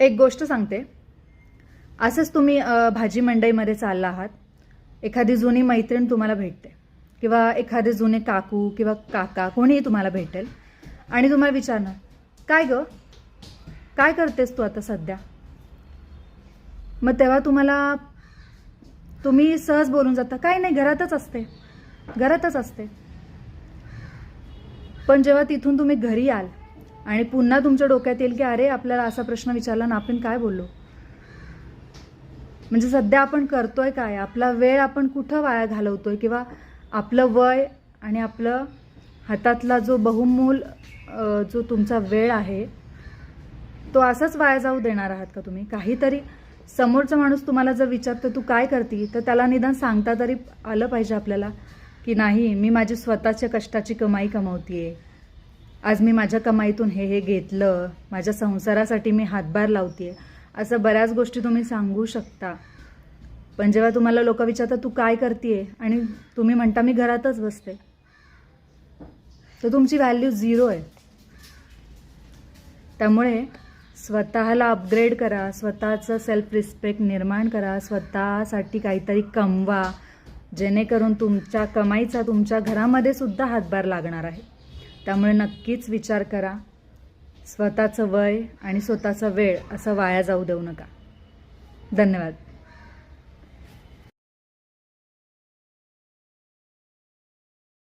एक गोष्ट सांगते. असंच तुम्ही भाजी मंडईमध्ये चालला आहात. एखादी जुनी मैत्रीण तुम्हाला भेटते. किंवा एखादे जुने काकू किंवा काका कोणीही तुम्हाला भेटेल. आणि तुम्हाला विचारणार काय ग? काय करतेस तू आता सध्या? मग तेव्हा तुम्हाला तुम्ही सहज बोलून जाता काय नाही घरातच असते. घरातच असते. पण जेव्हा तिथून तुम्ही घरी याल आणि पुन्हा तुमच्या डोक्यात येईल की अरे आपल्याला असा प्रश्न विचारला ना आपण काय बोललो? म्हणजे सध्या आपण करतोय काय? आपला वेळ आपण कुठं वाया घालवतोय? किंवा आपलं वय आणि आपलं हातातला जो बहुमूल जो तुमचा वेळ आहे तो असाच वाया जाऊ देणार आहात का तुम्ही? काहीतरी समोरचा माणूस तुम्हाला जर विचारतो तू काय करती? तर त्याला निदान सांगता तरी आलं पाहिजे आपल्याला की नाही मी माझी स्वतःच्या कष्टाची कमाई कमावतीये. आज मी माझ्या कमाईतून हे हे घेतलं माझ्या संसारासाठी मी हातभार लावते असं बऱ्याच गोष्टी तुम्ही सांगू शकता. पण जेव्हा तुम्हाला लोक विचारतात तू काय करते आणि तुम्ही म्हणता मी घरातच बसते. तर तुमची व्हॅल्यू झिरो आहे. त्यामुळे स्वतःला अपग्रेड करा स्वतःचं सेल्फ रिस्पेक्ट निर्माण करा स्वतःसाठी काहीतरी कमवा जेणेकरून तुमच्या कमाईचा तुमच्या घरामध्ये सुद्धा हातभार लागणार आहे. त्यामुळे नक्कीच विचार करा. स्वतःचं वय आणि स्वतःचा वेळ असं वाया जाऊ देऊ नका. धन्यवाद.